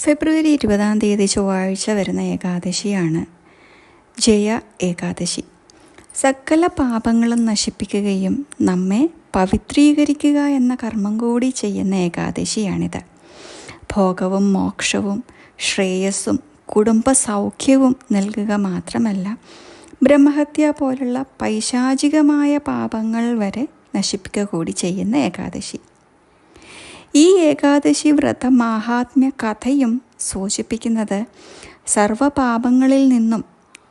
ഫെബ്രുവരി ഇരുപതാം തീയതി ചൊവ്വാഴ്ച വരുന്ന ഏകാദശിയാണ് ജയ ഏകാദശി. സകല പാപങ്ങളും നശിപ്പിക്കുകയും നമ്മെ പവിത്രീകരിക്കുക എന്ന കർമ്മം കൂടി ചെയ്യുന്ന ഏകാദശിയാണിത്. ഭോഗവും മോക്ഷവും ശ്രേയസ്സും കുടുംബ സൗഖ്യവും നൽകുക മാത്രമല്ല ബ്രഹ്മഹത്യ പോലുള്ള പൈശാചികമായ പാപങ്ങൾ വരെ നശിപ്പിക്കുക കൂടി ചെയ്യുന്ന ഏകാദശി. ഈ ഏകാദശി വ്രത മാഹാത്മ്യ കഥയും സൂചിപ്പിക്കുന്നത് സർവപാപങ്ങളിൽ നിന്നും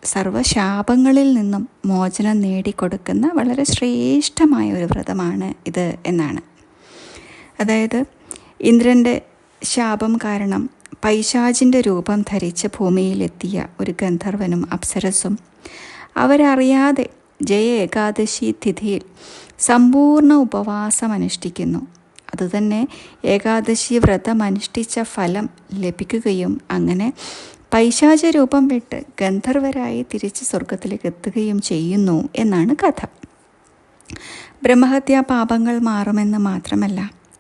സർവശാപങ്ങളിൽ നിന്നും മോചനം നേടിക്കൊടുക്കുന്ന വളരെ ശ്രേഷ്ഠമായ ഒരു വ്രതമാണ് ഇത് എന്നാണ്. അതായത് ഇന്ദ്രന്റെ ശാപം കാരണം പൈശാചിന്റെ രൂപം ധരിച്ച് ഭൂമിയിലെത്തിയ ഒരു ഗന്ധർവനും അപ്സരസും അവരറിയാതെ ജയ ഏകാദശി തിഥിയിൽ സമ്പൂർണ ഉപവാസം അനുഷ്ഠിക്കുന്നു അതുതന്നെ ഏകാദശി വ്രതം അനുഷ്ഠിച്ച ഫലം ലഭിക്കുകയും അങ്ങനെ പൈശാച രൂപം വിട്ട് ഗന്ധർവരായി തിരിച്ച് സ്വർഗത്തിലേക്ക് എത്തുകയും ചെയ്യുന്നു എന്നാണ് കഥ. ബ്രഹ്മഹത്യാ പാപങ്ങൾ മാറുമെന്ന് മാത്രമല്ല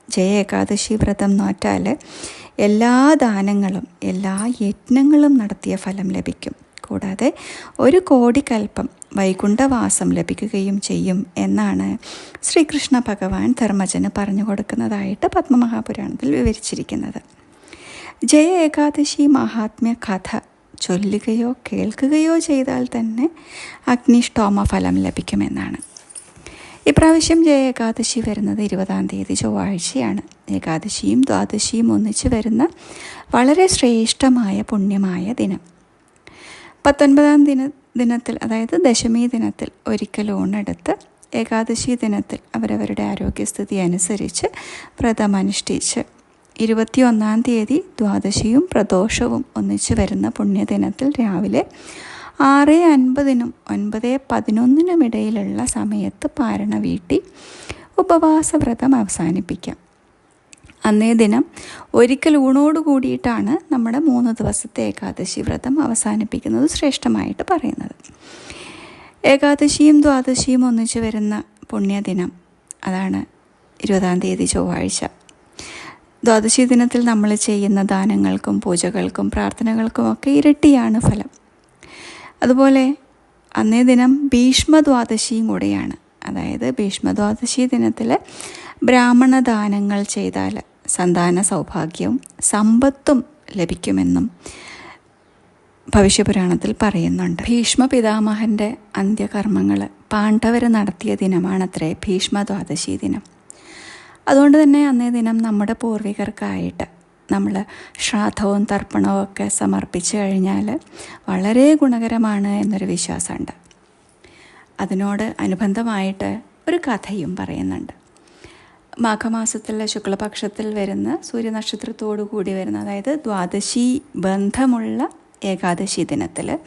ജയ ഏകാദശി വ്രതം നോറ്റാൽ എല്ലാ ദാനങ്ങളും എല്ലാ യജ്ഞങ്ങളും നടത്തിയ ഫലം ലഭിക്കും. കൂടാതെ ഒരു കോടി കൽപ്പം വൈകുണ്ഠവാസം ലഭിക്കുകയും ചെയ്യും എന്നാണ് ശ്രീകൃഷ്ണ ഭഗവാൻ ധർമ്മജന് പറഞ്ഞു കൊടുക്കുന്നതായിട്ട് പത്മമഹാപുരാണത്തിൽ വിവരിച്ചിരിക്കുന്നത്. ജയ ഏകാദശി മഹാത്മ്യ കഥ ചൊല്ലുകയോ കേൾക്കുകയോ ചെയ്താൽ തന്നെ അഗ്നിഷ്ടോമ ഫലം ലഭിക്കുമെന്നാണ്. ഇപ്രാവശ്യം ജയ ഏകാദശി വരുന്നത് ഇരുപതാം തീയതി ചൊവ്വാഴ്ചയാണ്. ഏകാദശിയും ദ്വാദശിയും ഒന്നിച്ച് വരുന്ന വളരെ ശ്രേഷ്ഠമായ പുണ്യമായ ദിനം. പത്തൊൻപതാം ദിന ദിനത്തിൽ അതായത് ദശമി ദിനത്തിൽ ഒരിക്കൽ ഊണെടുത്ത് ഏകാദശി ദിനത്തിൽ അവരവരുടെ ആരോഗ്യസ്ഥിതി അനുസരിച്ച് വ്രതമനുഷ്ഠിച്ച് ഇരുപത്തിയൊന്നാം തീയതി ദ്വാദശിയും പ്രദോഷവും ഒന്നിച്ച് വരുന്ന പുണ്യദിനത്തിൽ രാവിലെ ആറ് അൻപതിനും ഒൻപത് പതിനൊന്നിനും ഇടയിലുള്ള സമയത്ത് പാരണ വീട്ടി ഉപവാസ വ്രതം അവസാനിപ്പിക്കാം. അന്നേ ദിനം ഒരിക്കൽ ഊണോട് കൂടിയിട്ടാണ് നമ്മുടെ മൂന്ന് ദിവസത്തെ ഏകാദശി വ്രതം അവസാനിപ്പിക്കുന്നത് ശ്രേഷ്ഠമായിട്ട് പറയുന്നത്. ഏകാദശിയും ദ്വാദശിയും ഒന്നിച്ച് വരുന്ന പുണ്യദിനം അതാണ് ഇരുപതാം തീയതി ചൊവ്വാഴ്ച. ദ്വാദശി ദിനത്തിൽ നമ്മൾ ചെയ്യുന്ന ദാനങ്ങൾക്കും പൂജകൾക്കും പ്രാർത്ഥനകൾക്കും ഒക്കെ ഇരട്ടിയാണ് ഫലം. അതുപോലെ അന്നേ ദിനം ഭീഷ്മദ്വാദശിയും കൂടെയാണ്. അതായത് ഭീഷ്മദ്വാദശി ദിനത്തിൽ ബ്രാഹ്മണ ദാനങ്ങൾ ചെയ്താൽ സന്താന സൗഭാഗ്യവും സമ്പത്തും ലഭിക്കുമെന്നും ഭവിഷ്യപുരാണത്തിൽ പറയുന്നുണ്ട്. ഭീഷ്മ പിതാമഹന്റെ അന്ത്യകർമ്മങ്ങൾ പാണ്ഡവർ നടത്തിയ ദിനമാണത്രേ ഭീഷ്മ ഭീഷ്മദ്വാദശി ദിനം. അതുകൊണ്ട് തന്നെ അന്നേ ദിനം നമ്മുടെ പൂർവികർക്കായിട്ട് നമ്മൾ ശ്രാദ്ധവും തർപ്പണവും ഒക്കെ സമർപ്പിച്ചു കഴിഞ്ഞാൽ വളരെ ഗുണകരമാണ് എന്നൊരു വിശ്വാസമുണ്ട്. അതിനോട് അനുബന്ധമായിട്ട് ഒരു കഥയും പറയുന്നുണ്ട്. മാഘമാസത്തിലെ ശുക്ലപക്ഷത്തിൽ വരുന്ന സൂര്യനക്ഷത്രത്തോടു കൂടി വരുന്ന അതായത് ദ്വാദശി ബന്ധമുള്ള ഏകാദശി ദിനത്തിൽ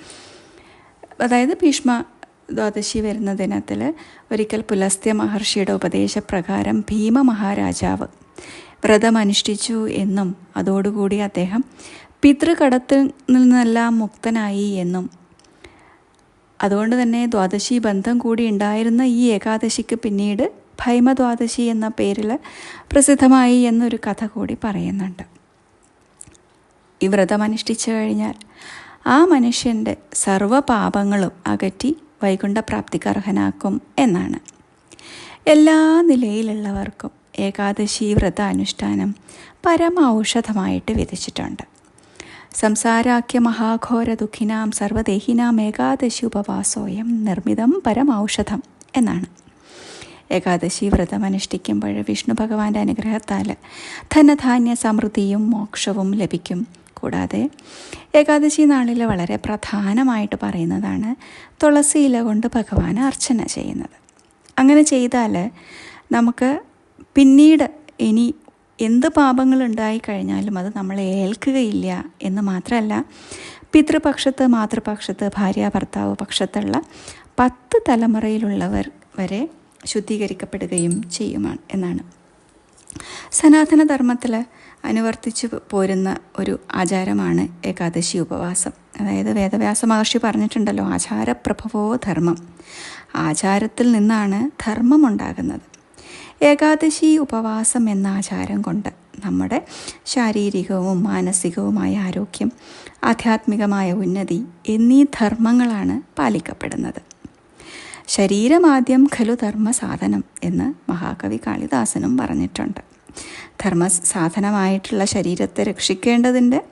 അതായത് ഭീഷ്മ ദ്വാദശി വരുന്ന ദിനത്തിൽ ഒരിക്കൽ പുലസ്ത്യ മഹർഷിയുടെ ഉപദേശപ്രകാരം ഭീമ മഹാരാജാവ് വ്രതമനുഷ്ഠിച്ചു എന്നും അതോടുകൂടി അദ്ദേഹം പിതൃകടത്തിൽ നിന്നെല്ലാം മുക്തനായി എന്നും. അതുകൊണ്ട് തന്നെ ദ്വാദശി ബന്ധം കൂടി ഉണ്ടായിരുന്ന ഈ ഏകാദശിക്ക് പിന്നീട് ഭൈമദ്വാദശി എന്ന പേരിൽ പ്രസിദ്ധമായി എന്നൊരു കഥ കൂടി പറയുന്നുണ്ട്. ഈ വ്രതം അനുഷ്ഠിച്ചു കഴിഞ്ഞാൽ ആ മനുഷ്യന്റെ സർവപാപങ്ങളും അകറ്റി വൈകുണ്ഠപ്രാപ്തിക്ക് അർഹനാക്കും എന്നാണ്. എല്ലാ നിലയിലുള്ളവർക്കും ഏകാദശി വ്രത അനുഷ്ഠാനം പരമ ഔഷധമായിട്ട് വിധിച്ചിട്ടുണ്ട്. സംസാരാഖ്യ മഹാഘോര ദുഃഖിനാം സർവദേഹിനാം ഏകാദശി ഉപവാസോയം നിർമ്മിതം പരമൌഷധം എന്നാണ്. ഏകാദശി വ്രതം അനുഷ്ഠിക്കുമ്പോൾ വിഷ്ണു ഭഗവാന്റെ അനുഗ്രഹത്താൽ ധനധാന്യ സമൃദ്ധിയും മോക്ഷവും ലഭിക്കും. കൂടാതെ ഏകാദശി നാളിൽ വളരെ പ്രധാനമായിട്ട് പറയുന്നതാണ് തുളസി ഇല കൊണ്ട് ഭഗവാൻ അർച്ചന ചെയ്യുന്നത്. അങ്ങനെ ചെയ്താൽ നമുക്ക് പിന്നീട് ഇനി എന്ത് പാപങ്ങൾ ഉണ്ടായി കഴിഞ്ഞാലും അത് നമ്മളെ ഏൽക്കുകയില്ല എന്ന് മാത്രമല്ല പിതൃപക്ഷത്ത് മാതൃപക്ഷത്ത് ഭാര്യ ഭർത്താവ് പക്ഷത്തുള്ള പത്ത് തലമുറയിലുള്ളവർ വരെ ശുദ്ധീകരിക്കപ്പെടുകയും ചെയ്യുമാണ് എന്നാണ്. സനാതനധർമ്മത്തിൽ അനുവർത്തിച്ചു പോരുന്ന ഒരു ആചാരമാണ് ഏകാദശി ഉപവാസം. അതായത് വേദവ്യാസ മഹർഷി പറഞ്ഞിട്ടുണ്ടല്ലോ ആചാരപ്രഭവോ ധർമ്മം. ആചാരത്തിൽ നിന്നാണ് ധർമ്മം ഉണ്ടാകുന്നത്. ഏകാദശി ഉപവാസം എന്ന ആചാരം കൊണ്ട് നമ്മുടെ ശാരീരികവും മാനസികവുമായ ആരോഗ്യം ആധ്യാത്മികമായ ഉന്നതി എന്നീ ധർമ്മങ്ങളാണ് പാലിക്കപ്പെടുന്നത്. ശരീരമാദ്യം ഖലു ധർമ്മസാധനം എന്ന് മഹാകവി കാളിദാസനും പറഞ്ഞിട്ടുണ്ട്. ധർമ്മ സാധനമായിട്ടുള്ള ശരീരത്തെ രക്ഷിക്കേണ്ടതിന്റെ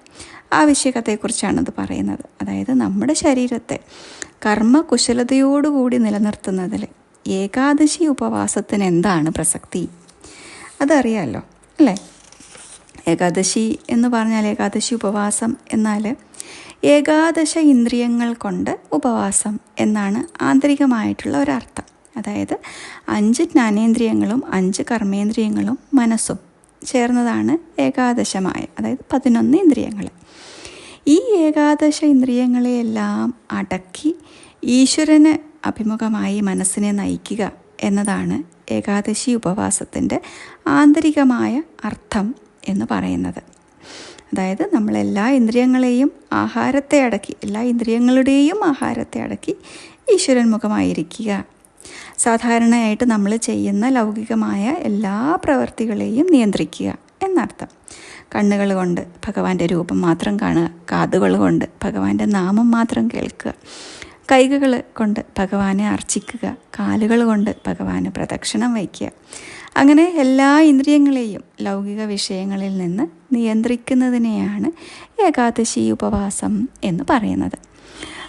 ആവശ്യകതയെക്കുറിച്ചാണ് ഇത് പറയുന്നത്. അതായത് നമ്മുടെ ശരീരത്തെ കർമ്മകുശലതയോടുകൂടി നിലനിർത്തുന്നതിൽ ഏകാദശി ഉപവാസത്തിന് എന്താണ് പ്രസക്തി? അതറിയാമല്ലോ അല്ലേ? ഏകാദശി എന്ന് പറഞ്ഞാൽ ഏകാദശി ഉപവാസം എന്നാൽ ഏകാദശ ഇന്ദ്രിയങ്ങൾ കൊണ്ട് ഉപവാസം എന്നാണ് ആന്തരികമായിട്ടുള്ള ഒരർത്ഥം. അതായത് അഞ്ച് ജ്ഞാനേന്ദ്രിയങ്ങളും അഞ്ച് കർമ്മേന്ദ്രിയങ്ങളും മനസ്സും ചേർന്നതാണ് ഏകാദശമായ അതായത് പതിനൊന്ന് ഇന്ദ്രിയങ്ങൾ. ഈ ഏകാദശ ഇന്ദ്രിയങ്ങളെയെല്ലാം അടക്കി ഈശ്വരന് അഭിമുഖമായി മനസ്സിനെ നയിക്കുക എന്നതാണ് ഏകാദശി ഉപവാസത്തിന്റെ ആന്തരികമായ അർത്ഥം എന്ന് പറയുന്നത്. അതായത് നമ്മളെല്ലാ ഇന്ദ്രിയങ്ങളെയും ആഹാരത്തെ അടക്കി എല്ലാ ഇന്ദ്രിയങ്ങളുടെയും ആഹാരത്തെ അടക്കി ഈശ്വരൻ മുഖമായിരിക്കുക. സാധാരണയായിട്ട് നമ്മൾ ചെയ്യുന്ന ലൗകികമായ എല്ലാ പ്രവൃത്തികളെയും നിയന്ത്രിക്കുക എന്നർത്ഥം. കണ്ണുകൾ കൊണ്ട് ഭഗവാന്റെ രൂപം മാത്രം കാണുക കാതുകൾ കൊണ്ട് ഭഗവാന്റെ നാമം മാത്രം കേൾക്കുക. കൈകൾ കൊണ്ട് ഭഗവാനെ അർച്ചിക്കുക കാലുകൾ കൊണ്ട് ഭഗവാന് പ്രദക്ഷിണം വയ്ക്കുക. അങ്ങനെ എല്ലാ ഇന്ദ്രിയങ്ങളെയും ലൗകിക വിഷയങ്ങളിൽ നിന്ന് നിയന്ത്രിക്കുന്നതിനെയാണ് ഏകാദശി ഉപവാസം എന്ന് പറയുന്നത്.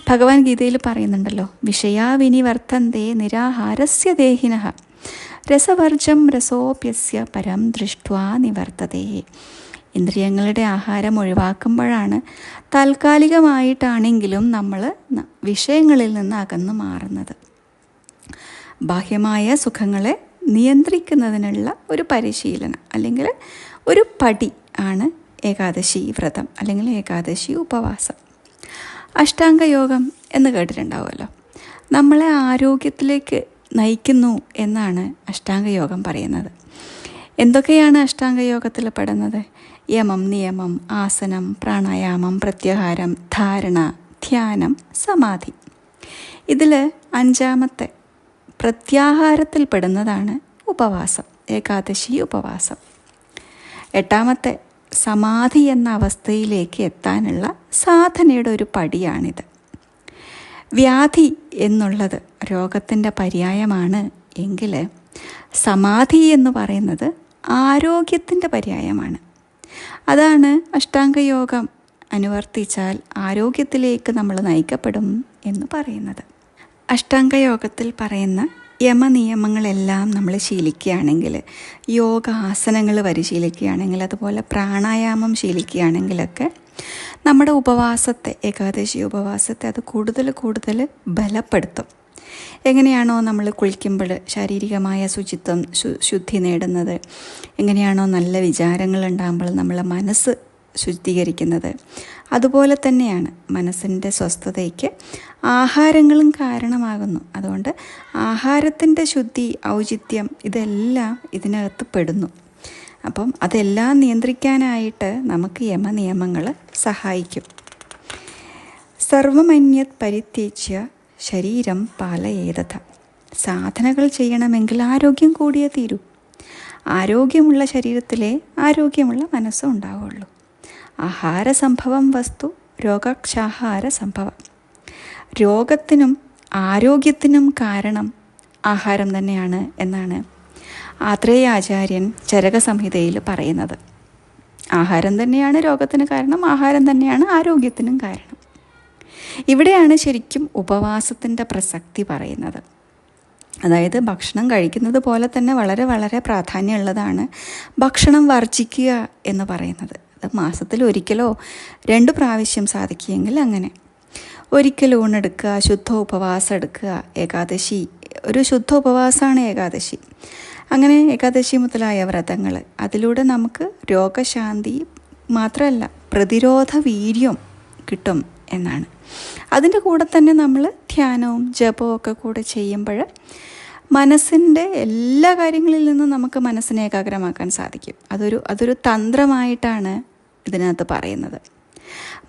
ഭഗവാൻ ഗീതയിൽ പറയുന്നുണ്ടല്ലോ വിഷയാവിനിവർത്തന്തേ നിരാഹാരസ്യ ദേഹിന രസവർജം രസോപ്യസ്യ പരം ദൃഷ്ട്വാ നിവർത്തതേ. ഇന്ദ്രിയങ്ങളുടെ ആഹാരം ഒഴിവാക്കുമ്പോഴാണ് താൽക്കാലികമായിട്ടാണെങ്കിലും നമ്മൾ വിഷയങ്ങളിൽ നിന്ന് അകന്നു മാറുന്നത്. ബാഹ്യമായ സുഖങ്ങളെ നിയന്ത്രിക്കുന്നതിനുള്ള ഒരു പരിശീലനം അല്ലെങ്കിൽ ഒരു പടി ആണ് ഏകാദശി വ്രതം അല്ലെങ്കിൽ ഏകാദശി ഉപവാസം. അഷ്ടാംഗയോഗം എന്ന് കേട്ടിട്ടുണ്ടാവുമല്ലോ. നമ്മളെ ആരോഗ്യത്തിലേക്ക് നയിക്കുന്നു എന്നാണ് അഷ്ടാംഗയോഗം പറയുന്നത്. എന്തൊക്കെയാണ് അഷ്ടാംഗയോഗത്തിൽ പെടുന്നത്? യമം നിയമം ആസനം പ്രാണായാമം പ്രത്യാഹാരം ധാരണ ധ്യാനം സമാധി. ഇതിൽ അഞ്ചാമത്തെ പ്രത്യാഹാരത്തിൽ പെടുന്നതാണ് ഉപവാസം ഏകാദശി ഉപവാസം. എട്ടാമത്തെ സമാധി എന്ന അവസ്ഥയിലേക്ക് എത്താനുള്ള സാധനയുടെ ഒരു പടിയാണിത്. വ്യാധി എന്നുള്ളത് രോഗത്തിന്റെ പര്യായമാണ് എങ്കിൽ സമാധി എന്ന് പറയുന്നത് ആരോഗ്യത്തിന്റെ പര്യായമാണ്. അതാണ് അഷ്ടാംഗയോഗം. അനുവർത്തിച്ചാൽ ആരോഗ്യത്തിലേക്ക് നമ്മൾ നയിക്കപ്പെടും എന്ന് പറയുന്നത്. അഷ്ടാംഗയോഗത്തിൽ പറയുന്ന യമനിയമങ്ങളെല്ലാം നമ്മൾ ശീലിക്കുകയാണെങ്കിൽ യോഗ ആസനങ്ങൾ പരിശീലിക്കുകയാണെങ്കിൽ അതുപോലെ പ്രാണായാമം ശീലിക്കുകയാണെങ്കിലൊക്കെ നമ്മുടെ ഉപവാസത്തെ ഏകാദശി ഉപവാസത്തെ അത് കൂടുതൽ കൂടുതൽ ബലപ്പെടുത്തും. എങ്ങനെയാണോ നമ്മൾ കുളിക്കുമ്പോൾ ശാരീരികമായ ശുചിത്വം ശുദ്ധി നേടുന്നത്? എങ്ങനെയാണോ നല്ല വിചാരങ്ങൾ ഉണ്ടാകുമ്പോൾ നമ്മളെ മനസ്സ് ശുദ്ധീകരിക്കുന്നത്? അതുപോലെ തന്നെയാണ് മനസ്സിന്റെ സ്വസ്ഥതയ്ക്ക് ആഹാരങ്ങളും കാരണമാകുന്നു. അതുകൊണ്ട് ആഹാരത്തിന്റെ ശുദ്ധി ഔചിത്യം ഇതെല്ലാം ഇതിനകത്ത് പെടുന്നു. അപ്പം അതെല്ലാം നിയന്ത്രിക്കാനായിട്ട് നമുക്ക് യമനിയമങ്ങൾ സഹായിക്കും. സർവമന്യത് പരിത്യജ്യ ശരീരം പാലയേതഥ സാധനകൾ ചെയ്യണമെങ്കിൽ ആരോഗ്യം കൂടിയേ തീരൂ. ആരോഗ്യമുള്ള ശരീരത്തിലെ ആരോഗ്യമുള്ള മനസ്സും ഉണ്ടാവുള്ളൂ. ആഹാര സംഭവം വസ്തു രോഗക്ഷാഹാര സംഭവം. രോഗത്തിനും ആരോഗ്യത്തിനും കാരണം ആഹാരം തന്നെയാണ് എന്നാണ് ആത്രേയാചാര്യൻ ചരകസംഹിതയിൽ പറയുന്നത്. ആഹാരം തന്നെയാണ് രോഗത്തിന് കാരണം ആഹാരം തന്നെയാണ് ആരോഗ്യത്തിനും കാരണം. ഇവിടെയാണ് ശരിക്കും ഉപവാസത്തിന്റെ പ്രസക്തി പറയുന്നത്. അതായത് ഭക്ഷണം കഴിക്കുന്നത് പോലെ തന്നെ വളരെ വളരെ പ്രാധാന്യമുള്ളതാണ് ഭക്ഷണം വർജിക്കുക എന്ന് പറയുന്നത്. അത് മാസത്തിൽ ഒരിക്കലോ രണ്ട് പ്രാവശ്യം സാധിക്കുമെങ്കിൽ അങ്ങനെ. ഒരിക്കൽ ഊണെടുക്കുക ശുദ്ധ ഉപവാസം എടുക്കുക ഏകാദശി ഒരു ശുദ്ധ ഉപവാസമാണ് ഏകാദശി. അങ്ങനെ ഏകാദശി മുതലായ വ്രതങ്ങൾ. അതിലൂടെ നമുക്ക് രോഗശാന്തി മാത്രമല്ല പ്രതിരോധ വീര്യം കിട്ടും. എന്നാണ്. അതിന്റെ കൂടെ തന്നെ നമ്മൾ ധ്യാനവും ജപവും ഒക്കെ കൂടെ ചെയ്യുമ്പോൾ മനസ്സിന്റെ എല്ലാ കാര്യങ്ങളിൽ നിന്നും നമുക്ക് മനസ്സിനെ ഏകാഗ്രമാക്കാൻ സാധിക്കും. അതൊരു അതൊരു തന്ത്രമായിട്ടാണ് ഇതിനകത്ത് പറയുന്നത്.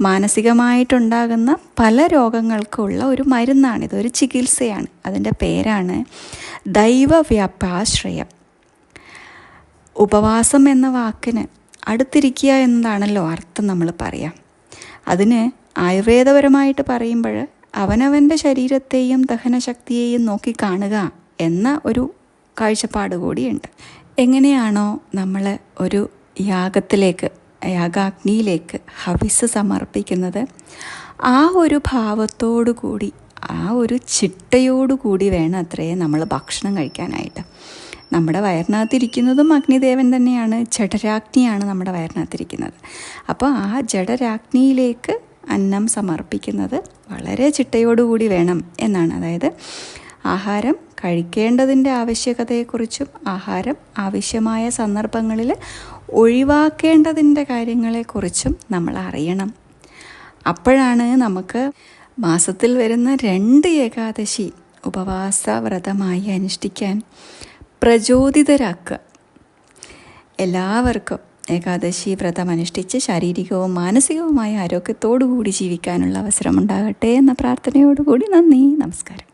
മാനസികമായിട്ടുണ്ടാകുന്ന പല രോഗങ്ങൾക്കുള്ള ഒരു മരുന്നാണ് ഇതൊരു ചികിത്സയാണ്. അതിന്റെ പേരാണ് ദൈവവ്യാപാശ്രയം. ഉപവാസം എന്ന വാക്കിന് അടുത്തിരിക്കുക എന്നതാണല്ലോ അർത്ഥം നമ്മൾ പറയാം. അതിന് ആയുർവേദപരമായിട്ട് പറയുമ്പോൾ അവനവന്റെ ശരീരത്തെയും ദഹനശക്തിയെയും നോക്കി കാണുക എന്ന ഒരു കാഴ്ചപ്പാട് കൂടിയുണ്ട്. എങ്ങനെയാണോ നമ്മൾ ഒരു യാഗത്തിലേക്ക് യാഗാഗ്നിയിലേക്ക് ഹവിസ് സമർപ്പിക്കുന്നത് ആ ഒരു ഭാവത്തോടു കൂടി ആ ഒരു ചിട്ടയോടു കൂടി വേണം അത്രയേ നമ്മൾ ഭക്ഷണം കഴിക്കാനായിട്ട്. നമ്മുടെ വയറിനകത്തിരിക്കുന്നതും അഗ്നിദേവൻ തന്നെയാണ് ജഡരാഗ്നിയാണ് നമ്മുടെ വയറിനകത്തിരിക്കുന്നത്. അപ്പോൾ ആ ജഠരാഗ്നിയിലേക്ക് അന്നം സമർപ്പിക്കുന്നത് വളരെ ചിട്ടയോടുകൂടി വേണം എന്നാണ്. അതായത് ആഹാരം കഴിക്കേണ്ടതിന്റെ ആവശ്യകതയെക്കുറിച്ചും ആഹാരം ആവശ്യമായ സന്ദർഭങ്ങളിൽ ഒഴിവാക്കേണ്ടതിന്റെ കാര്യങ്ങളെക്കുറിച്ചും നമ്മൾ അറിയണം. അപ്പോഴാണ് നമുക്ക് മാസത്തിൽ വരുന്ന രണ്ട് ഏകാദശി ഉപവാസ വ്രതമായി അനുഷ്ഠിക്കാൻ പ്രചോദിതരാക്കുക. എല്ലാവർക്കും ഏകാദശി വ്രതം അനുഷ്ഠിച്ച് ശാരീരികവും മാനസികവുമായ ആരോഗ്യത്തോടു കൂടി ജീവിക്കാനുള്ള അവസരമുണ്ടാകട്ടെ എന്ന പ്രാർത്ഥനയോടുകൂടി നന്ദി നമസ്കാരം.